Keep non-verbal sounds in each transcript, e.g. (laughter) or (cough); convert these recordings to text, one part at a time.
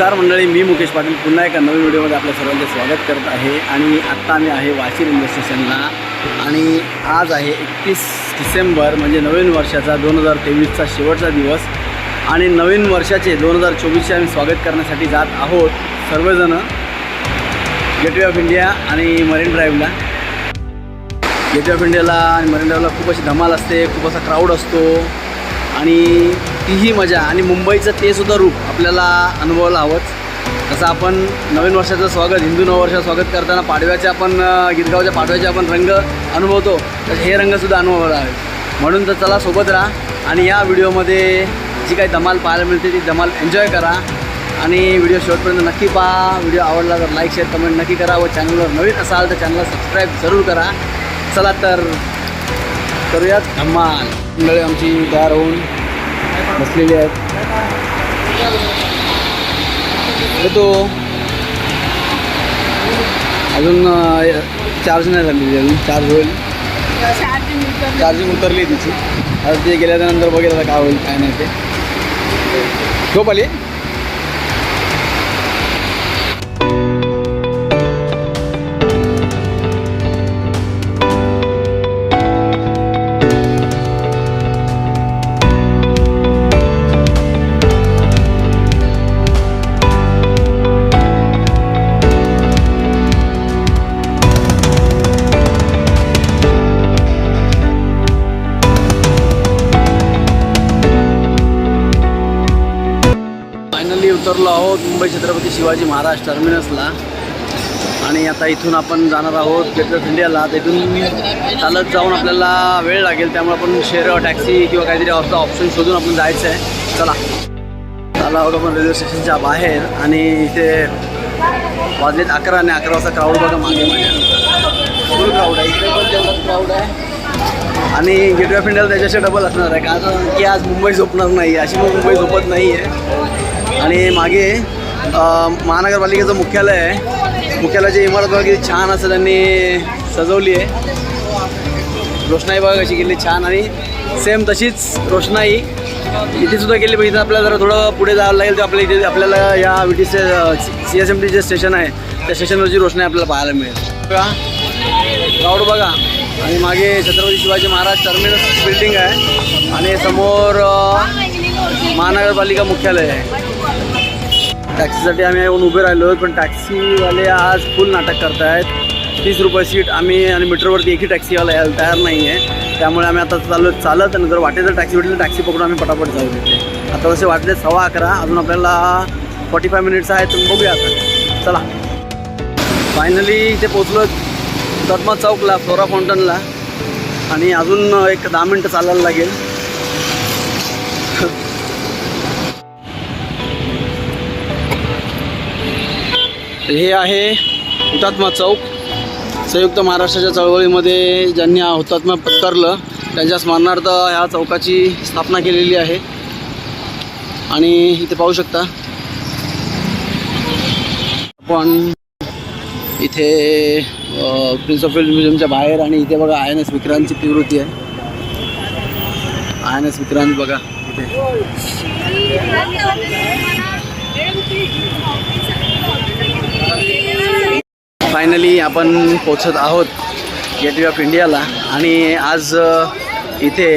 नमस्कार मंडळी मी मुकेश पाटील. पुन्हा एका नवीन व्हिडिओमध्ये आपल्या सर्वांचे स्वागत करत आहे. आणि आत्ता आम्ही आहे वाशी रेल्वे स्टेशनला. आणि आज आहे एकतीस डिसेंबर म्हणजे नवीन वर्षाचा दोन हजार तेवीसचा शेवटचा दिवस. आणि नवीन वर्षाचे दोन हजार चोवीसचे आम्ही स्वागत करण्यासाठी जात आहोत सर्वजणं. गेटवे ऑफ इंडिया आणि मरीन ड्राईव्हला गेटवे ऑफ इंडियाला आणि मरीन ड्राईव्हला खूप अशी धमाल असते खूप असा क्राऊड असतो. आणि तीही मजा आणि मुंबईचं ते सुद्धा रूप आपल्याला अनुभवायला हवंच. तसं आपण नवीन वर्षाचं स्वागत हिंदू नववर्षाचं स्वागत करताना पाडव्याचे आपण गिरगावच्या पाडव्याचे आपण रंग अनुभवतो तर हे रंगसुद्धा अनुभवायला हवे. म्हणून तर चला सोबत राहा आणि या व्हिडिओमध्ये जी काही धमाल पाहायला मिळते ती धमाल एन्जॉय करा. आणि व्हिडिओ शेवटपर्यंत नक्की पहा. व्हिडिओ आवडला तर लाईक शेअर कमेंट नक्की करा व चॅनलवर नवीन असाल तर चॅनलला सबस्क्राईब जरूर करा. चला तर करूयात. धमाल मंडळी आमची तयार होऊन बसलेली आहेत. येतो. अजून चार्ज नाही झालेली अजून चार्ज होईल. चार्जिंग उतरली तिची. आता ते गेल्यानंतर बघितलं आता काय होईल काय नाही ते. झोप आली? आहोत मुंबई छत्रपती शिवाजी महाराज टर्मिनसला आणि आता इथून आपण जाणार आहोत गेट ऑफ इंडियाला तिथून इथून चालत जाऊन आपल्याला वेळ लागेल त्यामुळे आपण शेअर टॅक्सी किंवा काहीतरी असं ऑप्शन शोधून आपण जायचं आहे चला. चाला आहोत आपण रेल्वे स्टेशनच्या बाहेर आणि इथे वाजलेत अकरा आणि अकरा वाजता क्राऊड बघा मागे फुल क्राऊड आहे. इकडे पण तेवढाच क्राऊड आहे. आणि गेटवे ऑफ इंडियाला त्याच्याशी डबल असणार आहे. कारण की आज मुंबई झोपणार नाही अशी मग मुंबई झोपत नाही आहे आणि मागे महानगरपालिकेचं मुख्यालय आहे. मुख्यालयाची इमारत बघा किती छान असं त्यांनी सजवली आहे. रोषणाई बघा कशी केली छान. आणि सेम तशीच रोषणाई. इथे सुद्धा केली पाहिजे आपल्याला जरा थोडं पुढे जावं लागेल. तर आपल्या इथे आपल्याला या V T C S M T जे स्टेशन आहे त्या स्टेशनवरची रोषणाई आपल्याला पाहायला मिळेल. बघा. क्राऊड बघा. आणि मागे छत्रपती शिवाजी महाराज टर्मिनस बिल्डिंग आहे. आणि समोर महानगरपालिका मुख्यालय आहे. टॅक्सीसाठी आम्ही येऊन उभे राहिलो पण टॅक्सीवाले आज फुल नाटक करतायत. तीस रुपये सीट आम्ही आणि मीटरवरती एकही टॅक्सीवाला यायला तयार नाही आहे त्यामुळे आम्ही आता चालू चालत आणि जर वाटेल तर टॅक्सी भेटली टॅक्सी पकडून आम्ही पटापट जाऊ तिथे आता असे वाटले सव्वा अकरा अजून आपल्याला फॉर्टी फाय मिनिट्स आहेत तर बघूया आता. चला. फायनली इथे पोचलो दत्मा चौकला फ्लोरा फाउंटनला. आणि अजून एक दहा मिनटं चालायला लागेल. हे आहे हुतात्मा चौक. संयुक्त महाराष्ट्राच्या चळवळीमध्ये ज्यांनी हुतात्मा पत्करलं त्यांच्या स्मरणार्थ ह्या चौकाची स्थापना केलेली आहे. आणि इथे पाहू शकता. आपण इथे प्रिन्स ऑफ फिल्ड म्युझियमच्या बाहेर आणि इथे बघा आय एन एस विक्रांतची प्रवृत्ती आहे. आय एन एस विक्रांत बघा. इथे. आपण पोचत आहोत गेटवे ऑफ इंडियाला. आणि आज इथे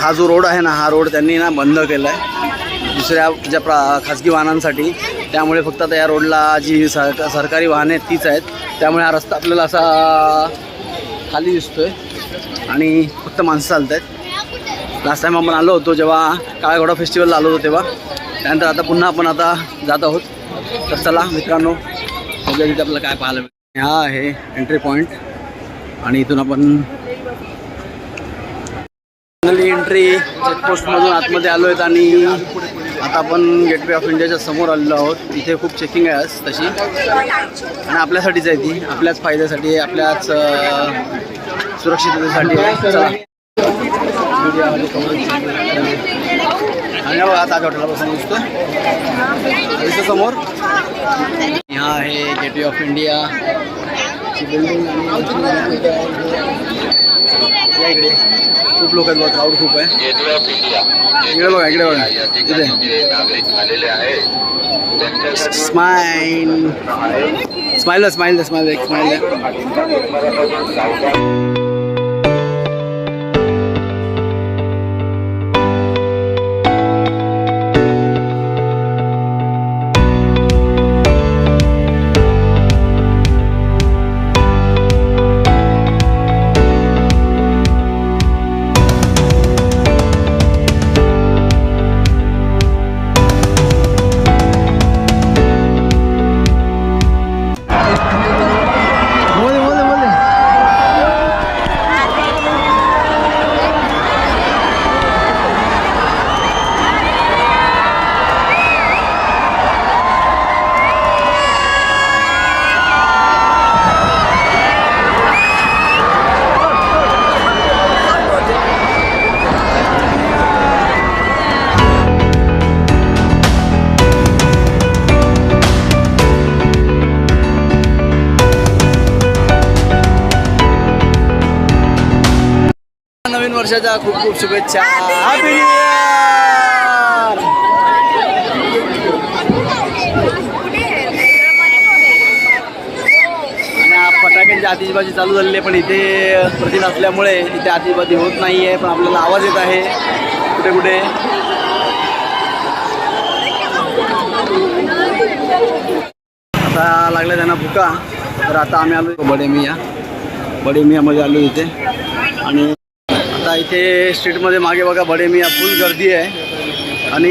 हा जो रोड आहे ना हा रोड त्यांनी ना बंद केला आहे दुसऱ्या ज्या प्रा खाजगी वाहनांसाठी त्यामुळे फक्त आता या रोडला जी सरका सरकारी वाहने आहेत तीच आहेत. त्यामुळे हा रस्ता आपल्याला असा खाली दिसतोय. आणि फक्त माणसं चालत आहेत लास्ट टाईम आपण आलो होतो जेव्हा काळघोडा फेस्टिवलला आलो होतो तेव्हा. त्यानंतर आता पुन्हा आपण आता जात आहोत. तर चला मित्रांनो आपल्याला काय पाहायला हा आहे एंट्री पॉईंट आणि इथून आपण फायनली एंट्री चेकपोस्टमधून आतमध्ये आलो आहेत आणि आता आपण गेटवे ऑफ इंडियाच्या समोर आलेलो आहोत. इथे खूप चेकिंग आहे आज तशी. आणि आपल्यासाठीच आहे ती. आपल्याच फायद्यासाठी आपल्याच सुरक्षिततेसाठी आहे. चला. आणि बघा आता हॉटेलला बसून दिसतो समोर. हा आहे गेटवे ऑफ इंडिया इकडे खूप लोक आहेत क्राऊड खूप आहे गेटवे ऑफ इंडिया इकडे बघा इकडे बघा या इथे ठिकाणी जे नागरिक आलेले आहेत त्यांच्यासाठी स्माईल स्माईल स्माईल स्माईल एक स्माईल नवीन वर्षाच्या खूप खूप शुभेच्छा. हॅपी न्यू इयर आणि फटाक्यांची आतिषबाजी चालू झालेली आहे पण इथे प्रति नसल्यामुळे इथे आतिषबाजी होत नाही आहे पण आपल्याला आवाज येत आहे. कुठे कुठे? आता लागला त्यांना भुका तर आता आम्ही आलो बडे मिया बडे मियामध्ये आलो इथे. आणि आता इथे स्ट्रीटमध्ये मागे बघा बडे मी फुल गर्दी आहे. आणि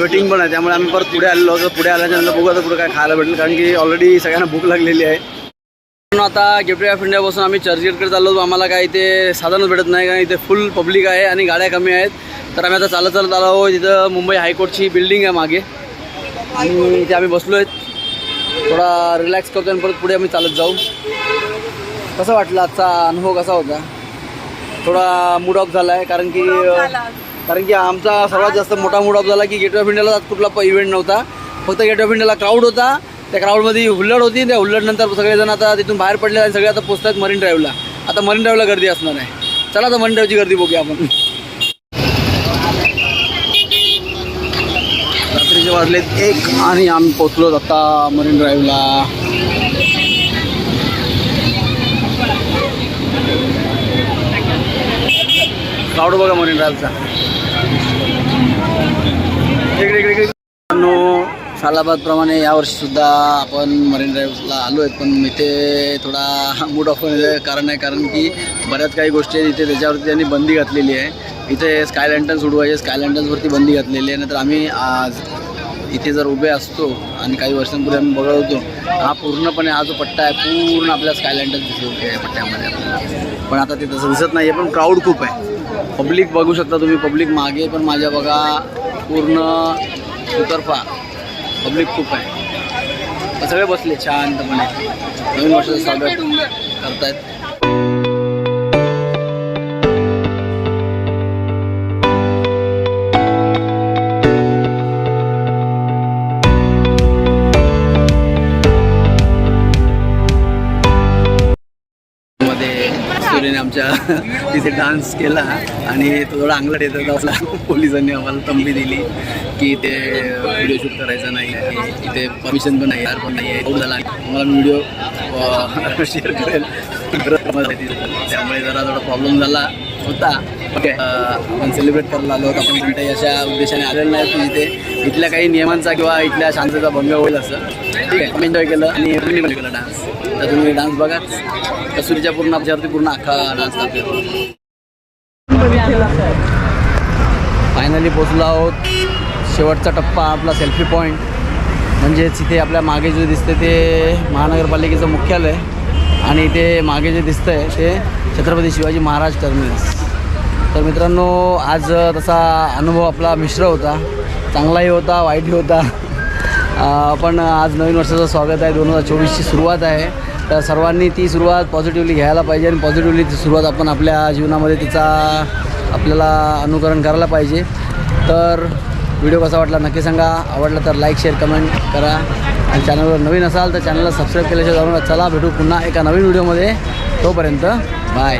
वेटिंग पण आहे. त्यामुळे आम्ही परत पुढे आलेलो होतो पुढे आल्याच्यानंतर बघू आता पुढे काय खायला भेटेल. कारण की ऑलरेडी सगळ्यांना भूक लागलेली आहे. म्हणून आता गेटवे ऑफ इंडियापासून आम्ही चर्चगेटकडे चाललो होतो. आम्हाला काय इथे साधनच भेटत नाही. कारण इथे फुल पब्लिक आहे आणि गाड्या कमी आहेत. तर आम्ही आता चालत चालत आलो आहोत. इथं मुंबई हायकोर्टची बिल्डिंग आहे मागे. आणि इथे आम्ही बसलो आहेत. थोडा रिलॅक्स करतो आणि परत पुढे आम्ही चालत जाऊ. कसं वाटलं आजचा अनुभव? कसा होता? थोडा मूड ऑफ झाला आहे कारण की कारण की आमचा सर्वात जास्त मोठा मूड ऑफ झाला की गेट ऑफ इंडियाला कुठला इव्हेंट नव्हता. फक्त गेट ऑफ इंडियाला क्राऊड होता. त्या क्राऊडमध्ये हुल्लड होती. त्या हुल्लडनंतर सगळेजण आता तिथून बाहेर पडले आणि सगळे आता पोचतात मरीन ड्राईव्हला आता मरीन ड्राईव्हला गर्दी असणार आहे. चला आता मरीन ड्राईव्हची गर्दी बघूया आपण. रात्रीचे वाजलेत एक आणि आम्ही पोचलो आता मरीन ड्राईव्हला क्राऊड बघा मरीन ड्राईव्हचा इकडे इकडे सालाबादप्रमाणे यावर्षी सुद्धा आपण मरीन ड्राईव्हला आलो आहेत पण इथे थोडा मूड ऑफ कारण आहे कारण की बऱ्याच काही गोष्टी आहेत इथे त्याच्यावरती त्यांनी बंदी घातलेली आहे. इथे स्काय लँटन्स उडवायचे स्काय लँटन्सवरती बंदी घातलेली आहे नंतर आम्ही आज इथे जर उभे असतो आणि काही वर्षांपूर्वी आम्ही बघत होतो हा पूर्णपणे हा जो पट्टा आहे पूर्ण आपल्या स्काय लँटन्स दिसतो या पट्ट्यामध्ये. पण आता ते तसं दिसत नाही आहे पण क्राऊड खूप आहे. पब्लिक बघू शकता तुम्ही पब्लिक मागे पण माझ्या बघा पूर्ण सुतर्फा. पब्लिक खूप आहे. सगळे बसले शांतपणे नवीन वर्षाचं स्वागत करतायत. आमच्या तिथे डान्स केला आणि तो थोडा अंगलट येत असला पोलिसांनी आम्हाला तंबी दिली की ते व्हिडिओ शूट करायचा नाही आणि इथे परमिशन पण नाही यार पण नाही आहे झाला. मला व्हिडिओ शेअर करेल. त्यामुळे जरा थोडा प्रॉब्लेम झाला होता. ओके आपण सेलिब्रेट करायला आलो होतो. आपण कोणत्याही अशा उद्देशाने आलेलं नाही की इथे. इथल्या काही नियमांचा किंवा इथल्या शांततेचा भंग होईल असं. ठीक आहे एन्जॉय केलं आणि केलं डान्स. तर तुम्ही डान्स बघा. कसुरीच्या पूर्ण आपल्यावरती पूर्ण अख्खा डान्स करते फायनली पोचलो आहोत. शेवटचा टप्पा आपला सेल्फी पॉईंट म्हणजेच इथे आपल्या मागे जे दिसते ते महानगरपालिकेचं मुख्यालय आणि इथे मागे जे दिसतं आहे ते छत्रपती शिवाजी महाराज टर्मिनस तर मित्रांनो आज तसा अनुभव आपला मिश्र होता. चांगलाही होता वाईटही होता. (laughs) पण आज नवीन वर्षाचं स्वागत आहे. दोन हजार चोवीसची सुरुवात आहे. तर सर्वांनी ती सुरुवात पॉझिटिव्हली घ्यायला पाहिजे आणि पॉझिटिव्हली ती सुरुवात आपण आपल्या जीवनामध्ये तिचा आपल्याला अनुकरण करायला पाहिजे. तर व्हिडिओ कसा वाटला नक्की सांगा. आवडला तर लाईक शेअर कमेंट करा. आणि चॅनलवर नवीन असाल तर चॅनलला सबस्क्राईब केल्याशिवाय जाऊन चला भेटू पुन्हा एका नवीन व्हिडिओमध्ये तोपर्यंत बाय